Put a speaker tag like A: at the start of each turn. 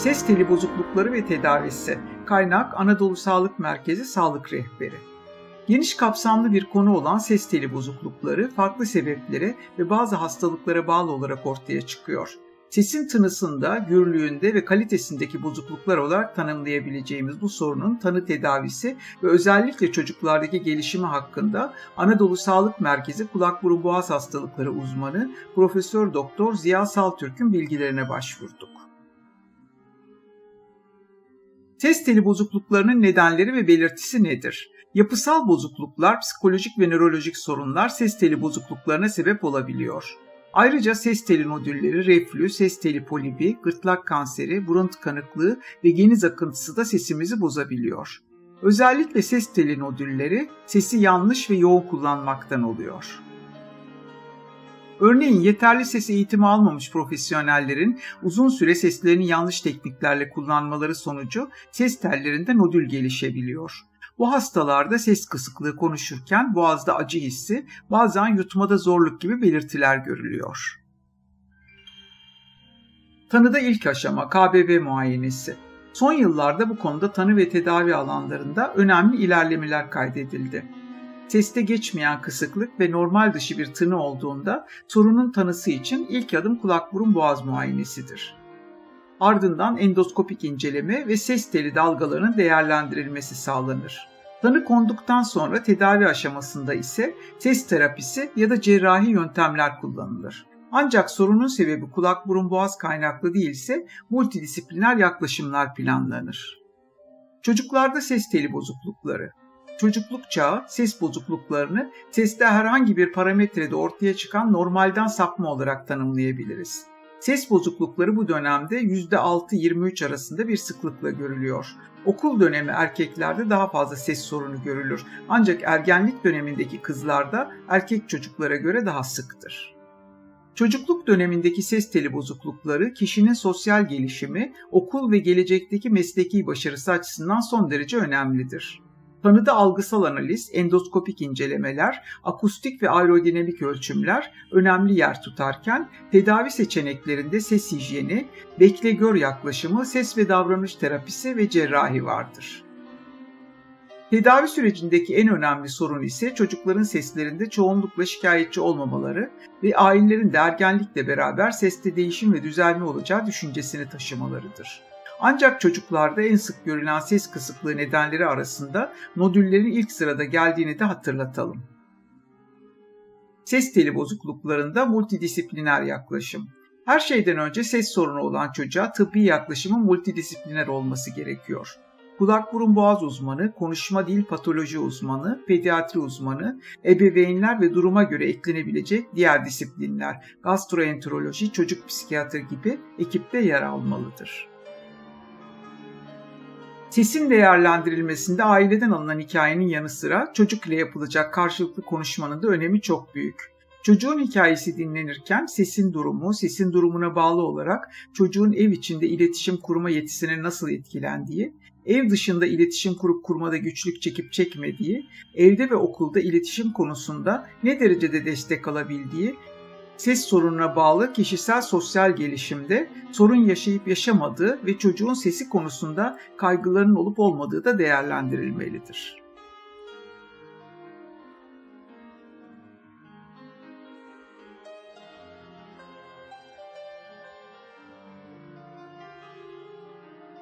A: Ses teli bozuklukları ve tedavisi. Kaynak Anadolu Sağlık Merkezi Sağlık Rehberi. Geniş kapsamlı bir konu olan ses teli bozuklukları farklı sebeplere ve bazı hastalıklara bağlı olarak ortaya çıkıyor. Sesin tınısında, gürlüğünde ve kalitesindeki bozukluklar olarak tanımlayabileceğimiz bu sorunun tanı tedavisi ve özellikle çocuklardaki gelişimi hakkında Anadolu Sağlık Merkezi Kulak Burun Boğaz Hastalıkları uzmanı Profesör Doktor Ziya Saltürk'ün bilgilerine başvurduk. Ses teli bozukluklarının nedenleri ve belirtisi nedir? Yapısal bozukluklar, psikolojik ve nörolojik sorunlar ses teli bozukluklarına sebep olabiliyor. Ayrıca ses teli nodülleri, reflü, ses teli polibi, gırtlak kanseri, burun tıkanıklığı ve geniz akıntısı da sesimizi bozabiliyor. Özellikle ses teli nodülleri sesi yanlış ve yoğun kullanmaktan oluyor. Örneğin yeterli ses eğitimi almamış profesyonellerin uzun süre seslerini yanlış tekniklerle kullanmaları sonucu ses tellerinde nodül gelişebiliyor. Bu hastalarda ses kısıklığı konuşurken boğazda acı hissi, bazen yutmada zorluk gibi belirtiler görülüyor. Tanıda ilk aşama KBB muayenesi. Son yıllarda bu konuda tanı ve tedavi alanlarında önemli ilerlemeler kaydedildi. Teste geçmeyen kısıklık ve normal dışı bir tını olduğunda sorunun tanısı için ilk adım kulak burun boğaz muayenesidir. Ardından endoskopik inceleme ve ses teli dalgalarının değerlendirilmesi sağlanır. Tanı konduktan sonra tedavi aşamasında ise ses terapisi ya da cerrahi yöntemler kullanılır. Ancak sorunun sebebi kulak burun boğaz kaynaklı değilse multidisipliner yaklaşımlar planlanır. Çocuklarda ses teli bozuklukları çocukluk çağı ses bozukluklarını seste herhangi bir parametrede ortaya çıkan normalden sapma olarak tanımlayabiliriz. Ses bozuklukları bu dönemde %6-23 arasında bir sıklıkla görülüyor. Okul dönemi erkeklerde daha fazla ses sorunu görülür. Ancak ergenlik dönemindeki kızlarda erkek çocuklara göre daha sıktır. Çocukluk dönemindeki ses teli bozuklukları kişinin sosyal gelişimi, okul ve gelecekteki mesleki başarısı açısından son derece önemlidir. Tanıda algısal analiz, endoskopik incelemeler, akustik ve aerodinamik ölçümler önemli yer tutarken tedavi seçeneklerinde ses hijyeni, bekle gör yaklaşımı, ses ve davranış terapisi ve cerrahi vardır. Tedavi sürecindeki en önemli sorun ise çocukların seslerinde çoğunlukla şikayetçi olmamaları ve ailelerin de ergenlikle beraber seste değişim ve düzelme olacağı düşüncesini taşımalarıdır. Ancak çocuklarda en sık görülen ses kısıklığı nedenleri arasında nodüllerin ilk sırada geldiğini de hatırlatalım. Ses teli bozukluklarında multidisipliner yaklaşım. Her şeyden önce ses sorunu olan çocuğa tıbbi yaklaşımın multidisipliner olması gerekiyor. Kulak burun boğaz uzmanı, konuşma dil patoloji uzmanı, pediatri uzmanı, ebeveynler ve duruma göre eklenebilecek diğer disiplinler, gastroenteroloji, çocuk psikiyatri gibi ekipte yer almalıdır. Sesin değerlendirilmesinde aileden alınan hikayenin yanı sıra çocuk ile yapılacak karşılıklı konuşmanın da önemi çok büyük. Çocuğun hikayesi dinlenirken sesin durumu, sesin durumuna bağlı olarak çocuğun ev içinde iletişim kurma yetisine nasıl etkilendiği, ev dışında iletişim kurup kurmada güçlük çekip çekmediği, evde ve okulda iletişim konusunda ne derecede destek alabildiği ses sorununa bağlı kişisel sosyal gelişimde sorun yaşayıp yaşamadığı ve çocuğun sesi konusunda kaygılarının olup olmadığı da değerlendirilmelidir.